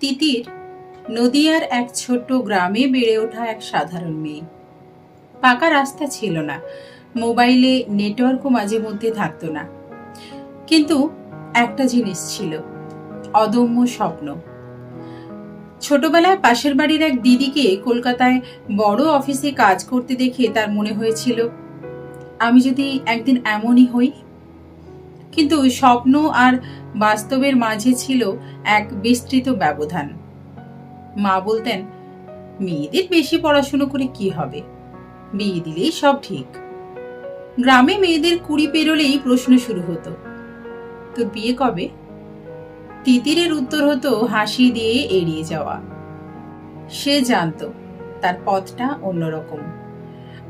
তিতির নদিয়ার এক ছোট্ট গ্রামে বেড়ে ওঠা এক সাধারণ মেয়ে। পাকা রাস্তা ছিল না, মোবাইলে নেটওয়ার্কও মাঝে মধ্যে থাকতো না। কিন্তু একটা জিনিস ছিল, অদম্য স্বপ্ন। ছোটবেলায় পাশের বাড়ির এক দিদিকে কলকাতায় বড় অফিসে কাজ করতে দেখে তার মনে হয়েছিল, আমি যদি একদিন এমনই হই কিন্তু স্বপ্ন আর বাস্তবের মাঝে ছিল এক বিস্তৃত ব্যবধান। মা বলতেন, মেয়েদের বেশি পড়াশুনো করে কি হবে? বিয়ে দিলেই সব ঠিক। গ্রামে মেয়েদের কুড়ি পেরোলেই প্রশ্ন শুরু হতো, তোর বিয়ে কবে? তিতিরের উত্তর হতো, হাসি দিয়ে এড়িয়ে যাওয়া। সে জানতো তার পথটা অন্যরকম।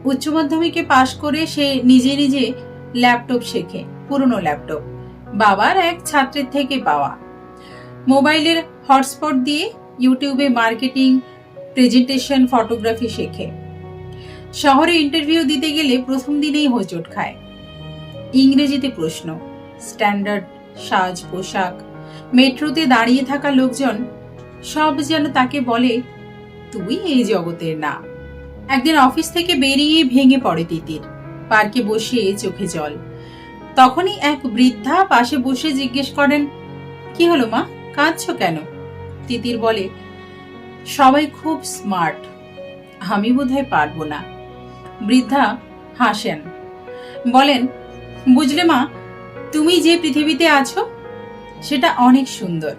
উচ্চ মাধ্যমিকে পাশ করে সে নিজে নিজে ল্যাপটপ শেখে। পুরনো ল্যাপটপ। বাবার এক ছাত্রের থেকে পাওয়া। মোবাইলের হটস্পট দিয়ে ইউটিউবে মার্কেটিং, প্রেজেন্টেশন, ফটোগ্রাফি শেখে। শহরে ইন্টারভিউ দিতে গেলে প্রথম দিনেই হোঁচট খায়। ইংরেজিতে প্রশ্ন, স্ট্যান্ডার্ড, সাজ, পোশাক, মেট্রোতে দাঁড়িয়ে থাকা লোকজন সব যেন তাকে বলে, তুই এই জগতের না। একদিন অফিস থেকে বেরিয়ে ভেঙে পড়ে তিতির। পার্কে বসে চোখে জল। তখনই এক বৃদ্ধা পাশে বসে জিজ্ঞেস করেন, কি হলো মা? কাঁদছো কেন? তিতির বলে, সবাই খুব স্মার্ট। আমি বোধহয় পারব না। বৃদ্ধা হাসেন, বলেন, বুঝলে মা, তুমি যে পৃথিবীতে আছো, সেটা অনেক সুন্দর।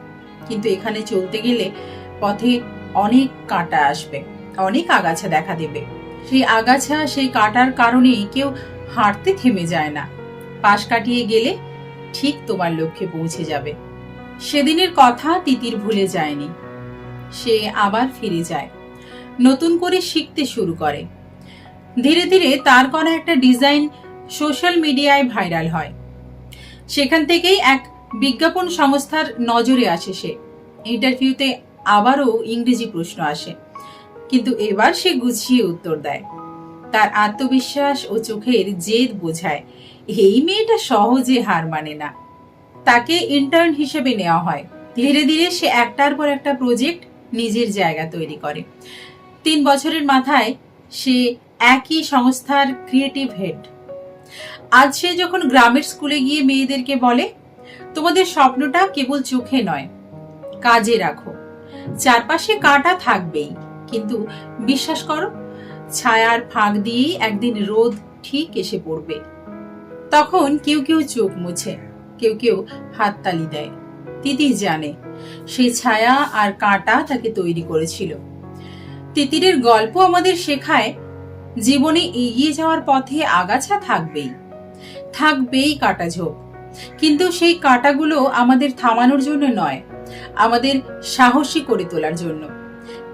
কিন্তু এখানে চলতে গেলে পথে অনেক কাঁটা আসবে, অনেক আগাছা দেখা দেবে। সেই আগাছা, সেই কাটার কারণেই কেউ হাঁটতে থেমে যায় না। কাটিয়ে গেলে ঠিক তোমার লক্ষ্যে পৌঁছে যাবে। সেদিনের কথা তিতির ভুলে যায়নি। সে আবার ফিরে যায়। নতুন করে শিখতে শুরু করে। ধীরে ধীরে তার করা একটা ডিজাইন সোশ্যাল মিডিয়ায় ভাইরাল হয়। সেখান থেকেই এক বিজ্ঞাপন সংস্থার নজরে আসে সে। ইন্টারভিউতে আবারও ইংরেজি প্রশ্ন আসে। কিন্তু এবার সে গুছিয়ে উত্তর দেয়। তার আত্মবিশ্বাস ও চোখের জেদ বোঝায়। এই মেয়েটা সহজে হার মানে না। তাকে ইন্টার্ন হিসেবে নেওয়া হয়। ধীরে ধীরে সে একটার পর একটা প্রজেক্ট নিজের জায়গা তৈরি করে। তিন বছরের মাথায় সে একই সংস্থার ক্রিয়েটিভ হেড আজ সে যখন গ্রামের স্কুলে গিয়ে মেয়েদেরকে বলে, তোমাদের স্বপ্নটা কেবল চোখে নয়, কাজে রাখো। চারপাশে কাটা থাকবেই। কিন্তু বিশ্বাস করো ছায়ার ফাঁক দিয়েই একদিন রোদ ঠিক এসে পড়বে। তখন কেউ কেউ চোখ মুছে, কেউ কেউ হাততালি দেয়। তিতির জানে সেই ছায়া আর কাঁটা তাকে তৈরি করেছিল। তিতিরের গল্প আমাদের শেখায়, জীবনে এগিয়ে যাওয়ার পথে আগাছা থাকবেই। থাকবেই কাটা ঝোপ। কিন্তু সেই কাটাগুলো আমাদের থামানোর জন্য নয়, আমাদের সাহসী করে তোলার জন্য।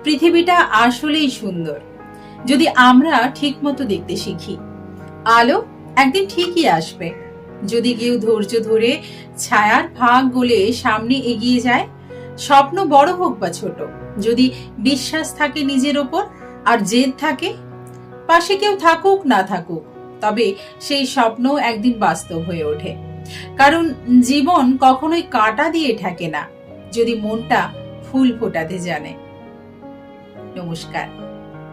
পৃথিবীটা আসলেই সুন্দর। যদি আমরা ঠিকমতো দেখতে শিখি। আলো একদিন ঠিকই আসবে। যদি কেউ ধৈর্য ধরে ছায়ার ভাগ গলে সামনে এগিয়ে যায়, স্বপ্ন বড় হোক বা ছোট, যদি বিশ্বাস থাকে নিজের ওপর আর জেদ থাকে, পাশে কেউ থাকুক না থাকুক, তবে সেই স্বপ্ন একদিন বাস্তব হয়ে ওঠে। কারণ জীবন কখনোই কাটা দিয়ে ঠেকে না, যদি মনটা ফুল ফোটাতে জানে। নমস্কার।